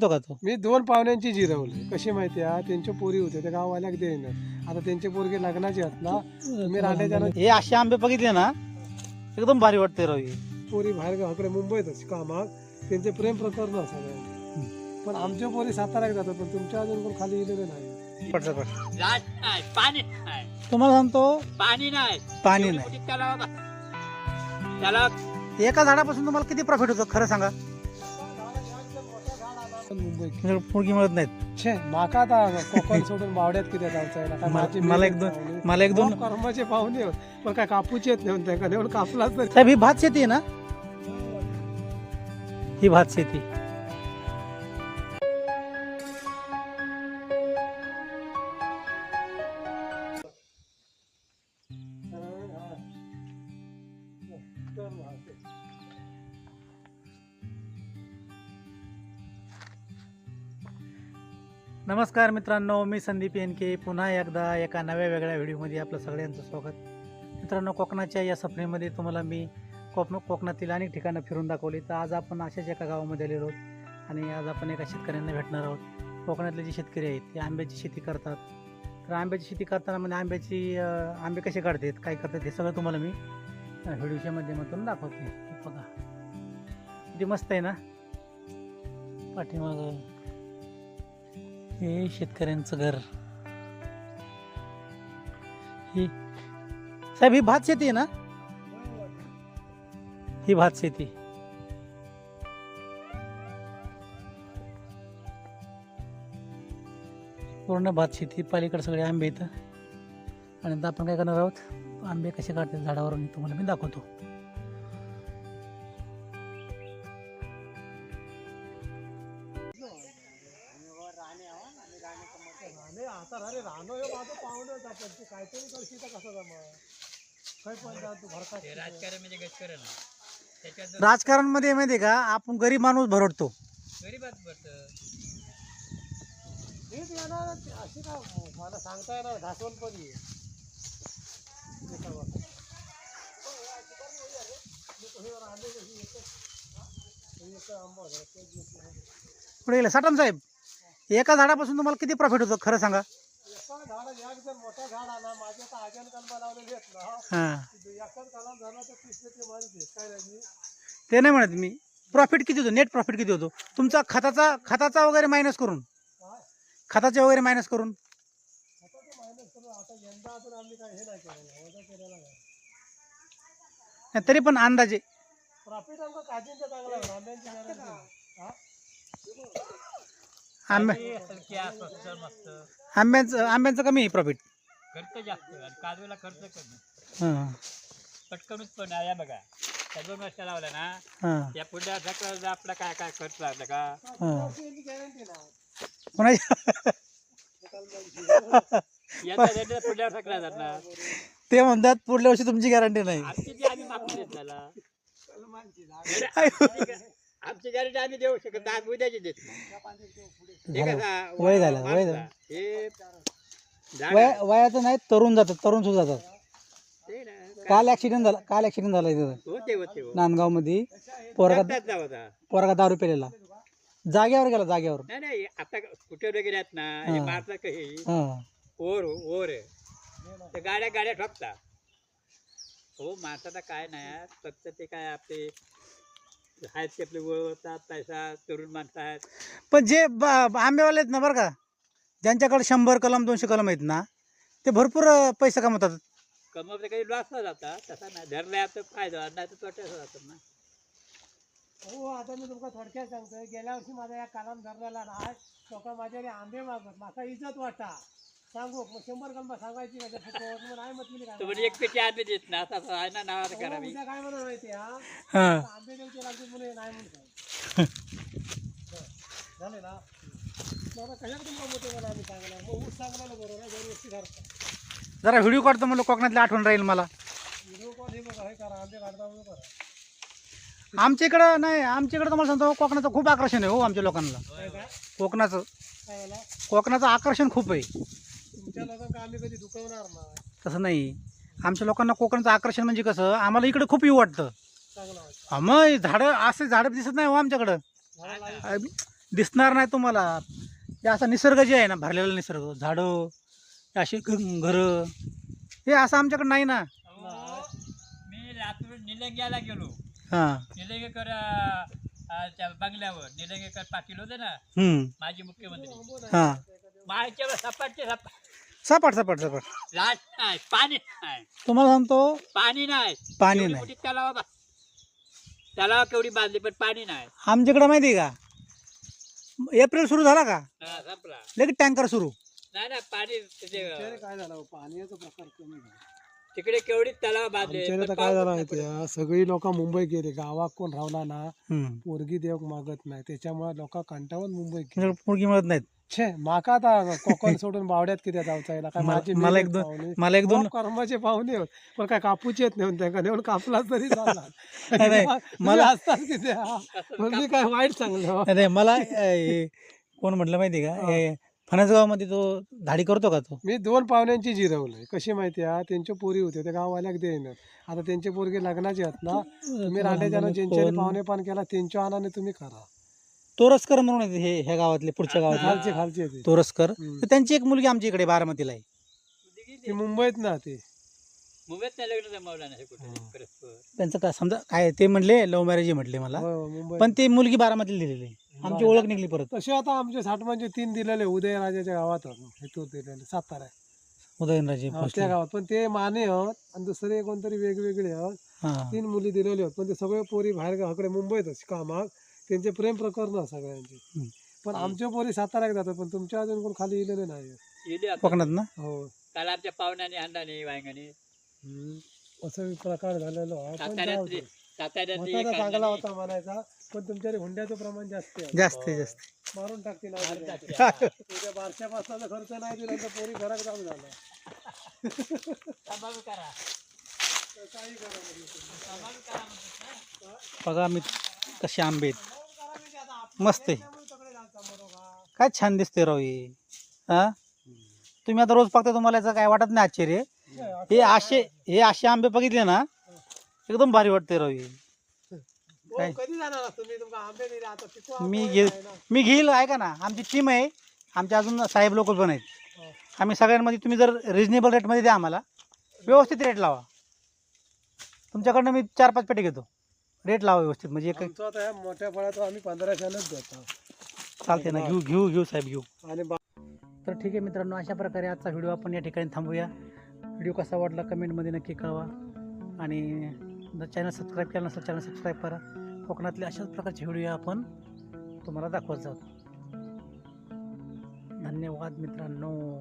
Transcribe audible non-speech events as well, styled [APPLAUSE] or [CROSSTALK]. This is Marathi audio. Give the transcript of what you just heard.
तो का तो? मी दोन पाहुण्यांची जिरवली. कशी माहिती आहे? त्यांच्या पोरी होते. त्या गाववाल्याक देईन. आता त्यांचे पोरगे लग्नाचे आहेत ना मी राहण्याच्या ना- हे असे आंबे बघितले ना एकदम भारी वाटते राव. पोरी बाहेर गावाकडे मुंबईतच कामाक त्यांचे प्रेम प्रकरण सगळ्यांचे पण आमच्या पोरी साताऱ्यात जातात पण तुमच्या अजून कोण खाली गेलेले नाही. पटकन, पटकन. लाट नाही. पाणी नाही. तुम्हाला सांगतो पाणी नाही. पाणी नाही? त्याला एका झाडापासून तुम्हाला किती प्रॉफिट होतं? खरं सांगा. मुंबई. पुणकी मिळत नाहीत. छे माका आता कोकण सोडून बावड्यात किती जायचं काय मला- माझी मला मेहनत एक दोन- पाहुणे. मला एक दोन हो, कर्माचे पाहुणे होत. पण काय कापूचे येत नाही त्या एवढं कापलाच तरी साहेब ही भात शेती आहे ना? ही भात शेती. नमस्कार मित्रांनो मी संदीप येनके पुन्हा एकदा एका नव्या वेगळ्या व्हिडिओमध्ये आपलं सगळ्यांचं स्वागत. मित्रांनो कोकणाच्या या सफरीमध्ये तुम्हाला मी कोकण कोकणातील अनेक ठिकाणं फिरून दाखवली. तर आज आपण अशाच एका गावामध्ये आलेलो आहोत आणि आज आपण एका शेतकऱ्यांना भेटणार आहोत. कोकणातले जे शेतकरी आहेत ते आंब्याची शेती करतात. तर आंब्याची शेती करताना म्हणजे आंब्याची आंबे कसे काढतात काय करतात हे सगळं तुम्हाला मी व्हिडिओच्या माध्यमातून दाखवते. बघा. किती मस्त आहे ना? पाठीमागं हे शेतकऱ्यांचं घर. ही साहेब ही भात शेती आहे ना? ही भात शेती पूर्ण भात शेती पालीकडे सगळे आंबे इथं. आणि आता आपण काय करणार आहोत? आंबे कसे काढतात? झाडावरून तुम्हाला मी दाखवतो. राणे आता अरे राहणं हे माझं पाहुणं आपण तू काहीतरी करशील तर कसं जमा काय पण जा तू भरका ते राजकारण म्हणजे गजकारण त्याच्यात राजकारणमध्ये माहिती आहे का? आपण गरीब माणूस भरडतो. गरीबात हेच येणार अशी का मला सांगता येणार घासवण पण ये. हे कशी येतं. हा? हे आंबा. पुढे गेलं. साठम साहेब. एका झाडापासून तुम्हाला किती प्रॉफिट होतं? खरं सांगा. एका झाड एक जर मोठा झाड आला माझ्या तर आजन कलमा लावलेले आहेत ना. हां. एकाच कलम झाला तर तीस ते माणूस काय राहिली ते नाही म्हणत मी. प्रॉफिट किती होतं? नेट प्रॉफिट किती होतो? तुमचा खताचा खताचा वगैरे मायनस करून. काय? खताचे वगैरे मायनस करून. आता ते मायनस करून आता यंदा अजून आम्ही काय हे नाही केलेलं वजा केलेला नाही. नाही, तरी पण अंदाजे. प्रॉफिट आमका काजींचं चांगलं आहे आंब्यांची guarantee. हा? स्वस्त मस्त. आंब्यांचं आंब्यांचं कमी प्रॉफिट खर्च जास्त आणि काजूला खर्च कमी. हां. पटकनच पण आहे, या बघा दोन वर्ष लावला ना हां. या सकाळ आपला काय काय खर्च लागला का? हां. याचा रेट पुढल्या जाणार ते म्हणतात पुढल्या वर्षी तुमची गॅरंटी नाही. आमची आम्ही देत त्याला गॅरंटी आम्ही देऊ शकत नाही, आम्ही उद्याची देत नाही. झालं. वय झालं, वय झालं. हे वय. वयाचं नाही तरुण जातात तरुण सुद्धा जातात ते ना, काय- काल ऍक्सिडेंट झाला काल ऍक्सिडेंट झाला होते होते हो. नांदगावमध्ये पोरगा जातात जाऊ आता. पोरगा दारू पेलेला जागेवर गेला जागेवर नाही नाही आता कुठे वगैरे आहेत ना हे हा. मारता काही हां ओर ओर आहे ते गाड्या गाड्या ठोकतात हो माणसाला काय नाही फक्त ते काय आपले आहेत ते आपले वळवतात पैसा तरुण माणसं आहेत पण जे ब- आंबेवाले आहेत ना बरं का ज्यांच्याकडे शंभर कलम दोनशे कलम आहेत ना ते भरपूर अं, पैसे कमवतात. कमवते काही लॉसला जातात तसा नाही धरल्या तर फायदा नाही तर तोट्याचा जातात ना. हो आता मी तुमका थोडक्यात सांगतोय गेल्या वर्षी माझा या कालाम धरलेला ना लोक माझ्याकडे आंबे मागत माका इज्जत वाटा. सांगू मग शंभर कलमा सांगायची का त्या फुकट? मग नाही म्हटली काय तर म्हणजे एक पेटी आंबे देत ना आता असं आहे ना हो, करावी. उद्या काय म्हणा माहिती हा? हां. आंबे द्यायचे लागते म्हणून हे नाही झाले ना? मग आता कशाला तुमका मोठे मला आम्ही सांगणार मग ऊस सांगणार बरोबर आहे दरवर्षी धरतात जरा व्हिडिओ काढतो म्हणलं कोकणातली आठवण राहील मला. व्हिडिओ कॉल हे बघा हे करा आंबे काढता म्हणून करा. आमच्या इकडं नाही आमच्या इकडं तुम्हाला सांगतो कोकणाचं खूप आकर्षण आहे हो आमच्या लोकांना. काय काय? कोकणाचं. काय झाला? कोकणाचं आकर्षण खूप आहे. तुमच्या लोकांना आम्ही कधी दुखवणार नाही. तसं नाही. आमच्या लोकांना कोकणाचं आकर्षण म्हणजे कसं आम्हाला इकडं खूप येऊ वाटतं. चांगलं वाटतं हा, मग झाडं असे झाडं दिसत नाही हो आमच्याकडं. झाडं लावायची. अं, दिसणार नाही तुम्हाला. हे असा निसर्ग जे आहे ना भरलेला निसर्ग झाडं हे अशी घरं हे असं आमच्याकडे नाही ना. अहो, मी लातूर निलंग्याला गेलो. हां. निलंगेकर अं, अं, त्या बंगल्यावर निलंगेकर पाटील होते ना हम्म. माजी मुख्यमंत्री. हां. सपाटचे सपाट सपाट सपाट सपाट लाट नाही पाणी नाही. तुम्हाला सांगतो पाणी नाही. पाणी एवढी नाही. मोठी तलाव बा- तलाव केवढी बांधली पण पाणी नाही. आमच्याकडे माहिती आहे का? एप्रिल सुरू झाला का? हा, संपला. लगेच टँकर सुरू. नाही ना पाणी काय झालं हो, पाण्याचा प्रकार कमी झाला. तिकडे केवढी तलाव बांधले. काय झालं माहिती आहे सगळी लोक मुंबई गेले. गावात कोण राहला ना हम्म. पोरगी देव मागत नाही. त्याच्यामुळे लोक कंटाळून मुंबई गेले. तुमच्याकडे पोरगी मिळत नाहीत. छे माका आता कोकण सोडून बावड्यात किती जाऊचा येईल काय मला- माझी मला एक दोन- पाहुणे. मला एक दोन हो, कर्माचे पाहुणे होत. पण काय कापूचे येत नाही त्यांना नेऊन कापला तरी झाला [LAUGHS] नाही, नाही, तुम्ही मला- असतात किती हा? म्हणजे काय वाईट नाही मला अं, हे कोण म्हटलं माहिती आहे का? हे. फणसगावमध्ये तो धाडी करतो का तो? मी दोन पाहुण्यांची जिरवलंय. कशी माहिती आहे? त्यांच्या पोरी होते त्या गाववाल्याक देईन आता त्यांचे पोरगे लग्नाचे आहेत ना तुम्ही रांडेच्या ज्यांच्या? पाहुणे पान केला त्यांच्या आनाने तुम्ही करा. तोरसकर म्हणून आहेत हे ह्या गावातले पुढच्या गावातले. खालचे खालचे ते. तोरसकर हम्म. तर त्यांची एक मुलगी आमच्या इकडे बारामतीला आहे. ती मुंबईत ना ते. मुंबईत नाही लग्न जमवलं नाही कुठे. परस्पर त्यांचं काय समजा काय ते म्हणले लव्ह मॅरेज म्हटले मला. हो, मुंबईत. पण ती मुलगी बारामतीला दिलेली आहे. आमची ओळख निघली परत तसे आता आमचे साठमांचे तीन दिलेले उदयराजाच्या गावात हेतू दिलेले सातारा उदयनराजे हा. त्या गावात पण ते माने आहोत आणि दुसरे कोणतरी वेगवेगळे आहोत हा. तीन मुली दिलेले होत पण ते सगळे पोरी बाहेर गावाकडे मुंबईतच कामाक त्यांचे प्रेम प्रकरण सगळ्यांचे हम्म. पण आमच्या पोरी साताऱ्यात जातात पण तुमच्या अजून कोण खाली इलेले नाही गेली आता. कोकणात ना हो काल आमच्या पाहुण्याने अंडाने वांगाने. असं प्रकार झालेलो आहे. पण जाऊ दे. साताऱ्यातली साताऱ्यातली होता एक तर चांगला अंडाने- होता म्हणायचा पण तुमच्या हुंड्याचं प्रमाण जास्त आहे. जास्त आहे, जास्त आहे. मारून टाकतील. टाकतील. उद्या बारशा पासला खर्च नाही दिला तर पोरी घरात जाऊन झाला काही करा म्हणजे. बघा मी कसे आंबे आहेत. म्हणजे मस्त आहे. काय छान दिसते राव हे. हा? तुम्ही आता रोज बघता तुम्हाला याचं काय वाटत नाही आश्चर्य? हे असे हे असे आंबे बघितले ना एकदम भारी वाटते राव हो, काय? कधी जाणार तुम्ही? तुमका आंबे दिले आता पिकू आंबे मी घे. मी घेईल ऐका ना. आमची टीम आहे. आमच्या अजून साहेब लोक पण आहेत. हो. आम्ही सगळ्यांमध्ये तुम्ही जर रिजनेबल रेटमध्ये द्या आम्हाला व्यवस्थित रेट लावा. तुमच्याकडनं मी चार पाच पेटी घेतो. रेट लावा व्यवस्थित म्हणजे एक आमचं आता ह्या मोठ्या फळाचं आम्ही पंधराशेनच देतो. चालते ना घेऊ घेऊ घेऊ साहेब घेऊ. आणि बा- तर ठीक आहे मित्रांनो अशा प्रकारे आजचा व्हिडिओ आपण या ठिकाणी थांबूया. व्हिडिओ कसा वाटला कमेंटमध्ये नक्की कळवा. आणि जर चॅनल सबस्क्राईब केलं नसेल चॅनल सबस्क्राईब करा. कोकणातले अशाच प्रकारचे व्हिडिओ आपण तुम्हाला दाखवत जाऊ. धन्यवाद मित्रांनो.